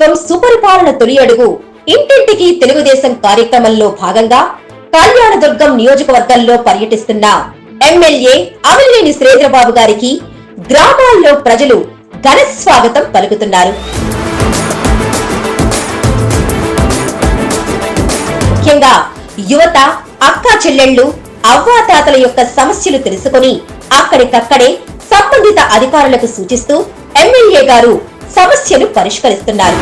ప్రభుత్వం సుపరిపాలన తొలి అడుగు. ఇంటింటికి తెలుగుదేశం కార్యక్రమంలో భాగంగా కళ్యాణదుర్గం నియోజకవర్గంలో పర్యటిస్తున్న ఎమ్మెల్యే అవినేని శ్రీధరబాబు గారికి గ్రామాల్లో ప్రజలు ఘన స్వాగతం పలుకుతున్నారు. ముఖ్యంగా యువత అక్కా చెల్లెళ్ళు అవ్వాతాతల యొక్క సమస్యలు తెలుసుకొని అక్కడికక్కడే సంబంధిత అధికారులకు సూచిస్తూ ఎమ్మెల్యే గారు సమస్యను పరిష్కరిస్తున్నారు.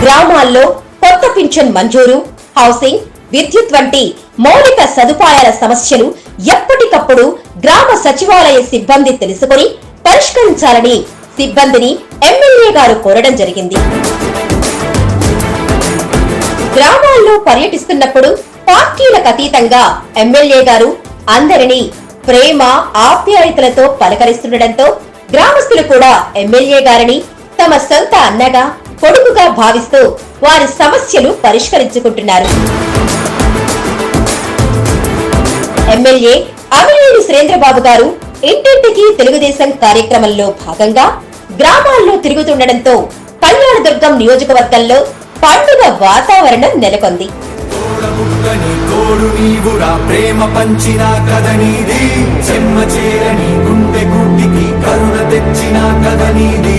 గ్రామాల్లో కొత్త పింఛన్ మంజూరు హౌసింగ్ విద్యుత్ వంటి మౌలిక సదుపాయాల సమస్యలు ఎప్పటికప్పుడు గ్రామ సచివాలయ సిబ్బంది తెలుసుకొని పరిష్కరించాలని సిబ్బందిని ఎమ్మెల్యే గారు కోరడం జరిగింది. గ్రామాల్లో పర్యటిస్తున్నప్పుడు పార్టీలకు అతీతంగా ఎమ్మెల్యే గారు అందరినీ ప్రేమ ఆప్యాయతలతో పలకరిస్తుండటంతో గ్రామస్తులు కూడా ఎమ్మెల్యే గారిని తమ సొంత అన్నగా కొడుకుగా భావిస్తూ వారి సమస్యలు పరిష్కరించుకుంటున్నారు. ఎమ్మెల్యే అమిలేని సురేంద్రబాబు గారు ఇంటింటికి తెలుగుదేశం కార్యక్రమంలో భాగంగా గ్రామాల్లో తిరుగుతుండటంతో కళ్యాణదుర్గం నియోజకవర్గంలో పండుగ వాతావరణం నెలకొంది. తోడు నీవురా ప్రేమ పంచిన కథ నీది. చెమ్మ చేరని గుండె గుడ్డికి కరుణ తెచ్చిన కథ నీది.